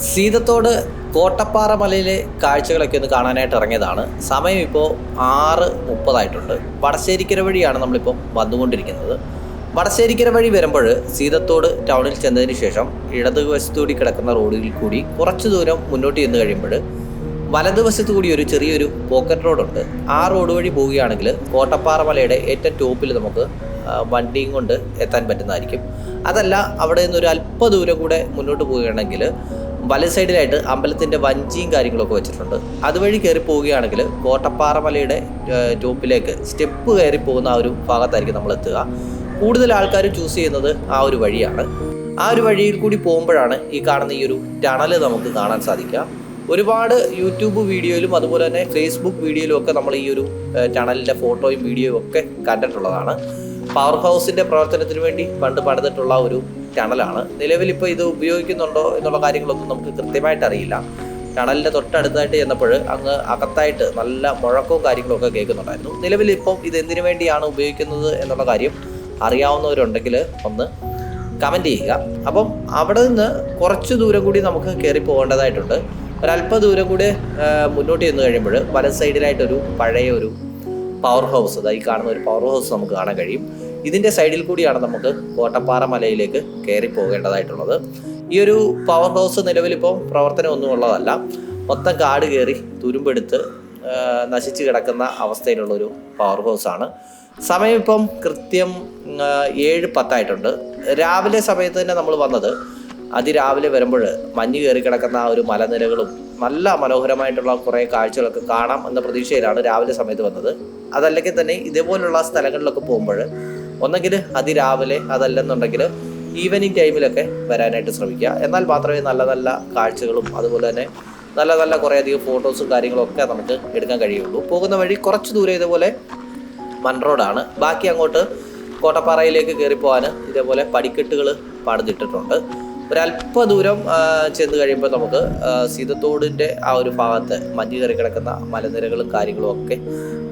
സീതത്തോട് കോട്ടപ്പാറ മലയിലെ കാഴ്ചകളൊക്കെ ഒന്ന് കാണാനായിട്ട് ഇറങ്ങിയതാണ്. സമയം ഇപ്പോൾ ആറ് മുപ്പതായിട്ടുണ്ട്. വടശ്ശേരിക്കര വഴിയാണ് നമ്മളിപ്പോൾ വന്നുകൊണ്ടിരിക്കുന്നത്. വടശ്ശേരിക്കര വഴി വരുമ്പോൾ സീതത്തോട് ടൗണിൽ ചെന്നതിന് ശേഷം ഇടതുവശത്തുകൂടി കിടക്കുന്ന റോഡിൽ കൂടി കുറച്ച് ദൂരം മുന്നോട്ട് ചെന്ന് കഴിയുമ്പോൾ വലതുവശത്ത് കൂടി ഒരു ചെറിയൊരു പോക്കറ്റ് റോഡുണ്ട്. ആ റോഡ് വഴി പോവുകയാണെങ്കിൽ കോട്ടപ്പാറ മലയുടെ ഏറ്റവും ടോപ്പിൽ നമുക്ക് വണ്ടിയും കൊണ്ട് എത്താൻ പറ്റുന്നതായിരിക്കും. അതല്ല അവിടെ നിന്ന് ഒരു അല്പ ദൂരം കൂടെ മുന്നോട്ട് പോവുകയാണെങ്കിൽ വല സൈഡിലായിട്ട് അമ്പലത്തിന്റെ വഞ്ചിയും കാര്യങ്ങളൊക്കെ വെച്ചിട്ടുണ്ട്. അതുവഴി കയറി പോവുകയാണെങ്കിൽ കോട്ടപ്പാറ മലയുടെ ടോപ്പിലേക്ക് സ്റ്റെപ്പ് കയറി പോകുന്ന ആ ഒരു ഭാഗത്തായിരിക്കും നമ്മൾ എത്തുക. കൂടുതൽ ആൾക്കാർ ചൂസ് ചെയ്യുന്നത് ആ ഒരു വഴിയാണ്. ആ ഒരു വഴിയിൽ കൂടി പോകുമ്പോഴാണ് ഈ കാണുന്ന ഈ ഒരു ടണൽ നമുക്ക് കാണാൻ സാധിക്കുക. ഒരുപാട് യൂട്യൂബ് വീഡിയോയിലും അതുപോലെ തന്നെ ഫേസ്ബുക്ക് വീഡിയോയിലും ഒക്കെ നമ്മൾ ഈ ഒരു ടണലിന്റെ ഫോട്ടോയും വീഡിയോയും ഒക്കെ കണ്ടിട്ടുള്ളതാണ്. പവർ ഹൗസിന്റെ പ്രവർത്തനത്തിന് വേണ്ടി പണ്ട് പണിതിട്ടുള്ള ഒരു ടണലാണ് നിലവിൽ ഇപ്പോൾ ഇത് ഉപയോഗിക്കുന്നുണ്ടോ എന്നുള്ള കാര്യങ്ങളൊന്നും നമുക്ക് കൃത്യമായിട്ട് അറിയില്ല ടണലിന്റെ തൊട്ടടുത്തായിട്ട് ചെന്നപ്പോൾ അങ്ങ് അകത്തായിട്ട് നല്ല മുഴക്കവും കാര്യങ്ങളൊക്കെ കേൾക്കുന്നുണ്ടായിരുന്നു. നിലവിൽ ഇപ്പം ഇത് എന്തിനു വേണ്ടിയാണ് ഉപയോഗിക്കുന്നത് എന്നുള്ള കാര്യം അറിയാവുന്നവരുണ്ടെങ്കിൽ ഒന്ന് കമന്റ് ചെയ്യുക. അപ്പം അവിടെ നിന്ന് കുറച്ച് ദൂരം കൂടി നമുക്ക് കയറി പോകേണ്ടതായിട്ടുണ്ട്. ഒരല്പ ദൂരം കൂടി മുന്നോട്ട് ചെന്ന് കഴിയുമ്പോൾ വലത് സൈഡിലായിട്ടൊരു പഴയ ഒരു പവർ ഹൗസ് അതായി കാണുന്ന ഒരു പവർ ഹൗസ് നമുക്ക് കാണാൻ കഴിയും. ഇതിന്റെ സൈഡിൽ കൂടിയാണ് നമുക്ക് കോട്ടപ്പാറ മലയിലേക്ക് കയറി പോകേണ്ടതായിട്ടുള്ളത്. ഈ ഒരു പവർ ഹൗസ് നിലവിലിപ്പോൾ പ്രവർത്തനമൊന്നും ഉള്ളതല്ല. മൊത്തം കാട് കയറി തുരുമ്പെടുത്ത് നശിച്ച് കിടക്കുന്ന അവസ്ഥയിലുള്ളൊരു പവർ പവർ ആണ്. സമയം ഇപ്പം കൃത്യം ഏഴ് പത്തായിട്ടുണ്ട്. രാവിലെ സമയത്ത് തന്നെ നമ്മൾ വന്നത് അതിരാവിലെ വരുമ്പോൾ മഞ്ഞ് കയറി കിടക്കുന്ന ആ ഒരു മലനിരകളും നല്ല മനോഹരമായിട്ടുള്ള കുറേ കാഴ്ചകളൊക്കെ കാണാം എന്ന പ്രതീക്ഷയിലാണ് രാവിലെ സമയത്ത് വന്നത്. അതല്ലെങ്കിൽ തന്നെ ഇതേപോലുള്ള സ്ഥലങ്ങളിലൊക്കെ പോകുമ്പോൾ ഒന്നെങ്കിൽ അതിരാവിലെ അതല്ലെന്നുണ്ടെങ്കിൽ ഈവനിങ് ടൈമിലൊക്കെ വരാനായിട്ട് ശ്രമിക്കുക. എന്നാൽ മാത്രമേ നല്ല നല്ല കാഴ്ചകളും അതുപോലെ തന്നെ നല്ല നല്ല കുറേയധികം ഫോട്ടോസും കാര്യങ്ങളും ഒക്കെ നമുക്ക് എടുക്കാൻ കഴിയുള്ളൂ. പോകുന്ന വഴി കുറച്ച് ദൂരം ഇതുപോലെ മൺ റോഡാണ്. ബാക്കി അങ്ങോട്ട് കോട്ടപ്പാറയിലേക്ക് കയറി പോകാൻ ഇതേപോലെ പടിക്കെട്ടുകൾ പണിതിട്ടിട്ടുണ്ട്. ഒരല്പ ദൂരം ചെന്ന് കഴിയുമ്പോൾ നമുക്ക് സീതത്തോടിന്റെ ആ ഒരു ഭാഗത്ത് മഞ്ഞ് കയറി കിടക്കുന്ന മലനിരകളും കാര്യങ്ങളും ഒക്കെ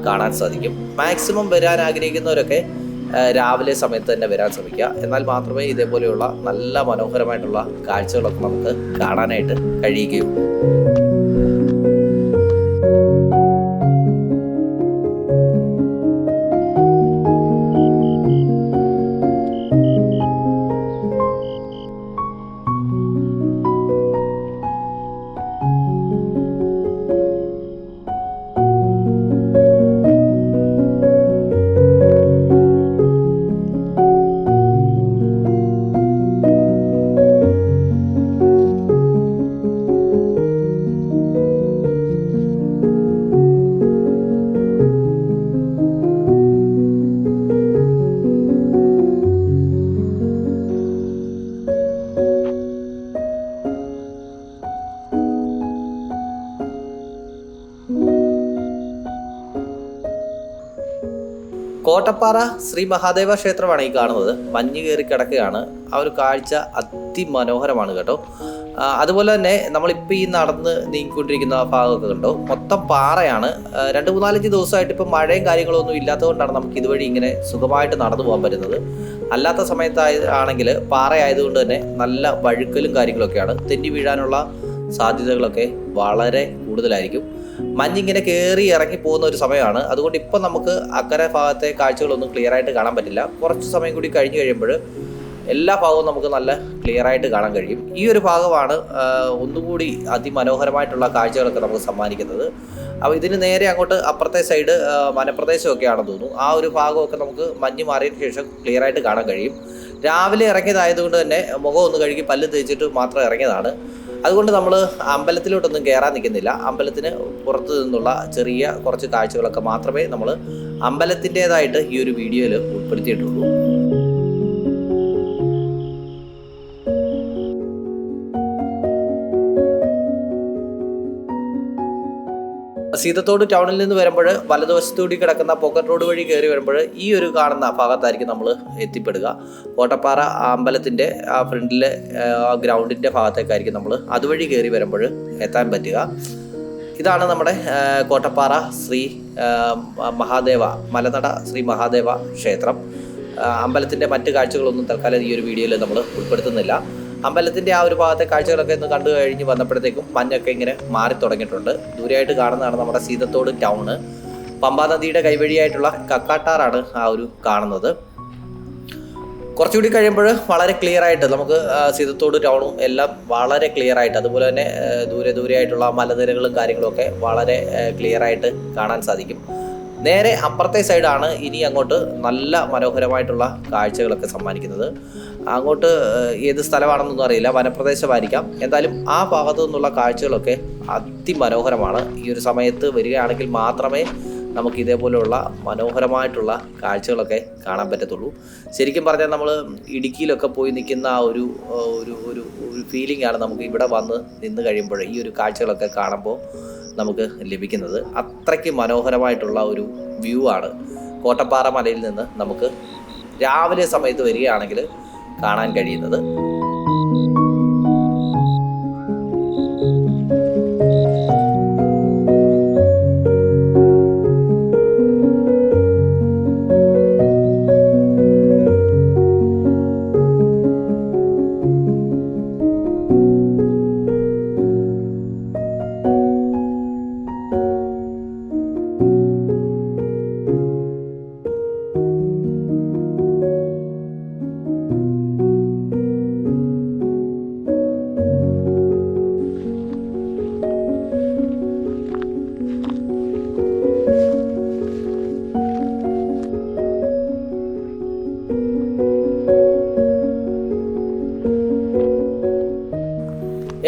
കാണാൻ സാധിക്കും. മാക്സിമം വരാൻ ആഗ്രഹിക്കുന്നവരൊക്കെ രാവിലെ സമയത്ത് തന്നെ വരാൻ ശ്രമിക്കുക. എന്നാൽ മാത്രമേ ഇതേപോലെയുള്ള നല്ല മനോഹരമായിട്ടുള്ള കാഴ്ചകളൊക്കെ നമുക്ക് കാണാനായിട്ട് കഴിയുകയുള്ളൂ. കോട്ടപ്പാറ ശ്രീ മഹാദേവ ക്ഷേത്രമാണ് ഈ കാണുന്നത്. മഞ്ഞ് കയറി കിടക്കുകയാണ്. ആ ഒരു കാഴ്ച അതിമനോഹരമാണ് കേട്ടോ. അതുപോലെ തന്നെ നമ്മളിപ്പോൾ ഈ നടന്ന് നീങ്ങിക്കൊണ്ടിരിക്കുന്ന ഭാഗമൊക്കെ കണ്ടോ? മൊത്തം പാറയാണ്. രണ്ട് മൂന്നാലഞ്ച് ദിവസമായിട്ട് ഇപ്പം മഴയും കാര്യങ്ങളൊന്നും ഇല്ലാത്തതുകൊണ്ടാണ് നമുക്ക് ഇതുവഴി ഇങ്ങനെ സുഖമായിട്ട് നടന്നു പോകാൻ പറ്റുന്നത്. അല്ലാത്ത സമയത്തായ ആണെങ്കിൽ പാറ ആയതുകൊണ്ട് തന്നെ നല്ല വഴുക്കലും കാര്യങ്ങളൊക്കെയാണ്. തെന്നി വീഴാനുള്ള സാധ്യതകളൊക്കെ വളരെ കൂടുതലായിരിക്കും. മഞ്ഞിങ്ങനെ കയറി ഇറങ്ങി പോകുന്ന ഒരു സമയമാണ്. അതുകൊണ്ട് ഇപ്പം നമുക്ക് അക്കരെ ഭാഗത്തെ കാഴ്ചകളൊന്നും ക്ലിയർ ആയിട്ട് കാണാൻ പറ്റില്ല. കുറച്ച് സമയം കൂടി കഴിഞ്ഞ് കഴിയുമ്പോൾ എല്ലാ ഭാഗവും നമുക്ക് നല്ല ക്ലിയർ ആയിട്ട് കാണാൻ കഴിയും. ഈ ഒരു ഭാഗമാണ് ഒന്നുകൂടി അതിമനോഹരമായിട്ടുള്ള കാഴ്ചകളൊക്കെ നമുക്ക് സമ്മാനിക്കുന്നത്. അപ്പോൾ ഇതിന് നേരെ അങ്ങോട്ട് അപ്പുറത്തെ സൈഡ് വനപ്രദേശമൊക്കെ ആണെന്ന് തോന്നുന്നു. ആ ഒരു ഭാഗമൊക്കെ നമുക്ക് മഞ്ഞ് മാറിയതിന് ശേഷം ക്ലിയർ ആയിട്ട് കാണാൻ കഴിയും. രാവിലെ ഇറങ്ങിയതായതുകൊണ്ട് തന്നെ മുഖം ഒന്ന് കഴുകി പല്ല് തേച്ചിട്ട് മാത്രം ഇറങ്ങിയതാണ്. അതുകൊണ്ട് നമ്മൾ അമ്പലത്തിലോട്ടൊന്നും കയറാൻ നിൽക്കുന്നില്ല. അമ്പലത്തിന് പുറത്തു നിന്നുള്ള ചെറിയ കുറച്ച് കാഴ്ചകളൊക്കെ മാത്രമേ നമ്മൾ അമ്പലത്തിന്റെതായിട്ട് ഈ ഒരു വീഡിയോയിൽ ഉൾപ്പെടുത്തിയിട്ടുള്ളൂ. സീതത്തോട് ടൗണിൽ നിന്ന് വരുമ്പോൾ വലതുവശത്തൂടി കിടക്കുന്ന പോക്കറ്റ് റോഡ് വഴി കയറി വരുമ്പോൾ ഈ ഒരു കാണുന്ന ഭാഗത്തായിരിക്കും നമ്മൾ എത്തിപ്പെടുക. കോട്ടപ്പാറ അമ്പലത്തിന്റെ ആ ഫ്രണ്ടിലെ ഗ്രൗണ്ടിന്റെ ഭാഗത്തേക്കായിരിക്കും നമ്മൾ അതുവഴി കയറി വരുമ്പോൾ എത്താൻ പറ്റുക. ഇതാണ് നമ്മുടെ കോട്ടപ്പാറ ശ്രീ മഹാദേവ മലനട ശ്രീ മഹാദേവ ക്ഷേത്രം. അമ്പലത്തിന്റെ മറ്റ് കാഴ്ചകളൊന്നും തൽക്കാലം ഈ ഒരു വീഡിയോയിൽ നമ്മൾ ഉൾപ്പെടുത്തുന്നില്ല. അമ്പലത്തിന്റെ ആ ഒരു ഭാഗത്തെ കാഴ്ചകളൊക്കെ ഒന്ന് കണ്ടു കഴിഞ്ഞ് വന്നപ്പോഴത്തേക്കും മഞ്ഞൊക്കെ ഇങ്ങനെ മാറി തുടങ്ങിയിട്ടുണ്ട്. ദൂരെയായിട്ട് കാണുന്നതാണ് നമ്മുടെ സീതത്തോട് ടൗണ് പമ്പാ നദിയുടെ കൈവഴിയായിട്ടുള്ള കക്കാട്ടാറാണ് ആ ഒരു കാണുന്നത്. കുറച്ചുകൂടി കഴിയുമ്പോൾ വളരെ ക്ലിയർ ആയിട്ട് നമുക്ക് സീതത്തോട് ടൗണും എല്ലാം വളരെ ക്ലിയർ ആയിട്ട് അതുപോലെ തന്നെ ദൂരെ ദൂരെ ആയിട്ടുള്ള മലനിരകളും കാര്യങ്ങളൊക്കെ വളരെ ക്ലിയർ ആയിട്ട് കാണാൻ സാധിക്കും. നേരെ അപ്പുറത്തെ സൈഡാണ് ഇനി അങ്ങോട്ട് നല്ല മനോഹരമായിട്ടുള്ള കാഴ്ചകളൊക്കെ സമ്മാനിക്കുന്നത്. അങ്ങോട്ട് ഏത് സ്ഥലമാണെന്നൊന്നും അറിയില്ല. വനപ്രദേശമായിരിക്കാം. എന്തായാലും ആ ഭാഗത്തു നിന്നുള്ള കാഴ്ചകളൊക്കെ അതിമനോഹരമാണ്. ഈ ഒരു സമയത്ത് വരികയാണെങ്കിൽ മാത്രമേ നമുക്ക് ഇതേപോലെയുള്ള മനോഹരമായിട്ടുള്ള കാഴ്ചകളൊക്കെ കാണാൻ പറ്റത്തുള്ളൂ. ശരിക്കും പറഞ്ഞാൽ നമ്മൾ ഇടുക്കിയിലൊക്കെ പോയി നിൽക്കുന്ന ആ, ഒരു ഒരു ഒരു ഫീലിംഗ് ആണ് നമുക്ക് ഇവിടെ വന്ന് നിന്ന് കഴിയുമ്പോൾ ഈ ഒരു കാഴ്ചകളൊക്കെ കാണുമ്പോൾ നമുക്ക് ലഭിക്കുന്നത്. അത്രയ്ക്ക് മനോഹരമായിട്ടുള്ള ഒരു വ്യൂ ആണ്. കോട്ടപ്പാറ മലയിൽ നിന്ന് നമുക്ക് രാവിലെ സമയത്ത് വരികയാണെങ്കിൽ കാണാൻ കഴിയുന്നത്.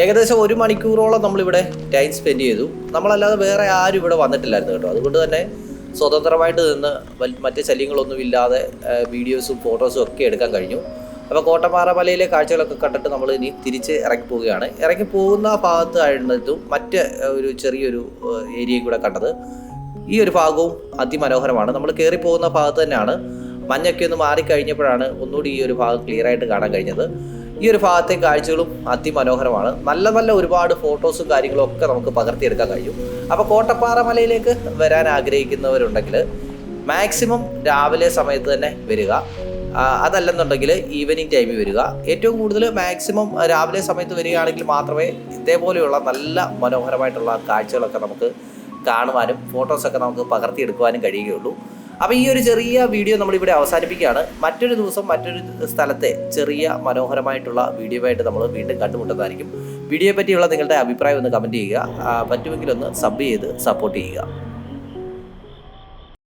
ഏകദേശം ഒരു മണിക്കൂറോളം നമ്മളിവിടെ ടൈം സ്പെൻഡ് ചെയ്തു. നമ്മളല്ലാതെ വേറെ ആരും ഇവിടെ വന്നിട്ടില്ലായിരുന്നു കേട്ടോ. അതുകൊണ്ട് തന്നെ സ്വതന്ത്രമായിട്ട് നിന്ന് മറ്റു ശല്യങ്ങളൊന്നും ഇല്ലാതെ വീഡിയോസും ഫോട്ടോസും ഒക്കെ എടുക്കാൻ കഴിഞ്ഞു. അപ്പോൾ കോട്ടപ്പാറ മലയിലെ കാഴ്ചകളൊക്കെ കണ്ടിട്ട് നമ്മൾ ഇനി തിരിച്ച് ഇറങ്ങി പോവുകയാണ് ഇറങ്ങി പോകുന്ന ഭാഗത്ത് ആയിരുന്നതും മറ്റ് ഒരു ചെറിയൊരു ഏരിയയും കൂടെ കണ്ടത് ഈ ഒരു ഭാഗവും അതിമനോഹരമാണ്. നമ്മൾ കയറി പോകുന്ന ഭാഗത്ത് തന്നെയാണ് മഞ്ഞൊക്കെ ഒന്ന് മാറിക്കഴിഞ്ഞപ്പോഴാണ് ഒന്നുകൂടി ഈ ഒരു ഭാഗം ക്ലിയർ ആയിട്ട് കാണാൻ കഴിഞ്ഞത്. ഈ ഒരു ഭാഗത്തെ കാഴ്ചകളും അതിമനോഹരമാണ്. നല്ല നല്ല ഒരുപാട് ഫോട്ടോസും കാര്യങ്ങളും ഒക്കെ നമുക്ക് പകർത്തിയെടുക്കാൻ കഴിയും. അപ്പോൾ കോട്ടപ്പാറ മലയിലേക്ക് വരാൻ ആഗ്രഹിക്കുന്നവരുണ്ടെങ്കിൽ മാക്സിമം രാവിലെ സമയത്ത് തന്നെ വരിക. അതല്ലെന്നുണ്ടെങ്കിൽ ഈവനിങ് ടൈമിൽ വരിക. ഏറ്റവും കൂടുതൽ മാക്സിമം രാവിലെ സമയത്ത് വരികയാണെങ്കിൽ മാത്രമേ ഇതേപോലെയുള്ള നല്ല മനോഹരമായിട്ടുള്ള കാഴ്ചകളൊക്കെ നമുക്ക് കാണുവാനും ഫോട്ടോസൊക്കെ നമുക്ക് പകർത്തിയെടുക്കുവാനും കഴിയുകയുള്ളൂ. അപ്പോൾ ഈ ഒരു ചെറിയ വീഡിയോ നമ്മളിവിടെ അവസാനിപ്പിക്കുകയാണ്. മറ്റൊരു ദിവസം മറ്റൊരു സ്ഥലത്തെ ചെറിയ മനോഹരമായിട്ടുള്ള വീഡിയോ ആയിട്ട് നമ്മൾ വീണ്ടും കണ്ടുമുട്ടുന്നതായിരിക്കും. വീഡിയോയെ പറ്റിയുള്ള നിങ്ങളുടെ അഭിപ്രായം ഒന്ന് കമന്റ് ചെയ്യുക. പറ്റുമെങ്കിൽ ഒന്ന് സബ് ചെയ്ത് സപ്പോർട്ട് ചെയ്യുക.